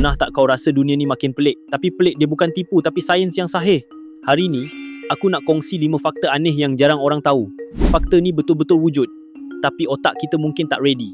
Pernah tak kau rasa dunia ni makin pelik? Tapi pelik dia bukan tipu tapi sains yang sahih. Hari ni, aku nak kongsi 5 fakta aneh yang jarang orang tahu. Fakta ni betul-betul wujud. Tapi otak kita mungkin tak ready.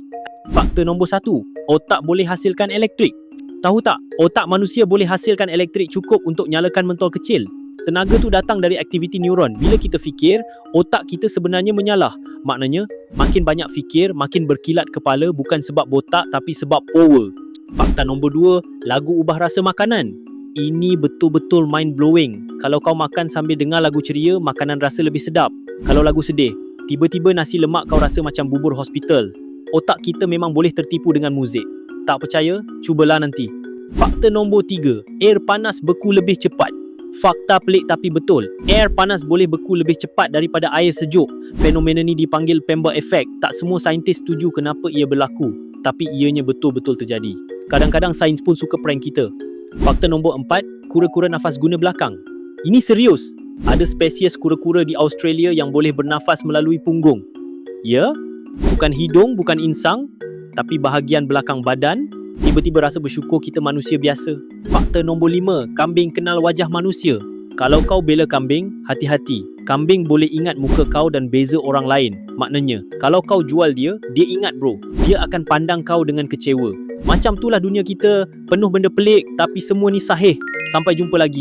Fakta nombor 1. Otak boleh hasilkan elektrik. Tahu tak? Otak manusia boleh hasilkan elektrik cukup untuk nyalakan mentol kecil. Tenaga tu datang dari aktiviti neuron. Bila kita fikir, otak kita sebenarnya menyalah. Maknanya, makin banyak fikir, makin berkilat kepala bukan sebab botak tapi sebab power. Fakta nombor dua, lagu ubah rasa makanan. Ini betul-betul mind blowing. Kalau kau makan sambil dengar lagu ceria, makanan rasa lebih sedap. Kalau lagu sedih, tiba-tiba nasi lemak kau rasa macam bubur hospital. Otak kita memang boleh tertipu dengan muzik. Tak percaya? Cubalah nanti. Fakta nombor tiga, air panas beku lebih cepat. Fakta pelik tapi betul. Air panas boleh beku lebih cepat daripada air sejuk. Fenomena ni dipanggil Pember Effect. Tak semua saintis setuju kenapa ia berlaku. Tapi ianya betul-betul terjadi. Kadang-kadang sains pun suka prank kita. Fakta nombor empat, kura-kura nafas guna belakang. Ini serius. Ada spesies kura-kura di Australia yang boleh bernafas melalui punggung. Ya? Bukan hidung, bukan insang, tapi bahagian belakang badan. Tiba-tiba rasa bersyukur kita manusia biasa. Fakta nombor lima, kambing kenal wajah manusia. Kalau kau bela kambing, hati-hati. Kambing boleh ingat muka kau dan beza orang lain. Maknanya, kalau kau jual dia, dia ingat bro. Dia akan pandang kau dengan kecewa. Macam itulah dunia kita, penuh benda pelik tapi semua ni sahih. Sampai jumpa lagi.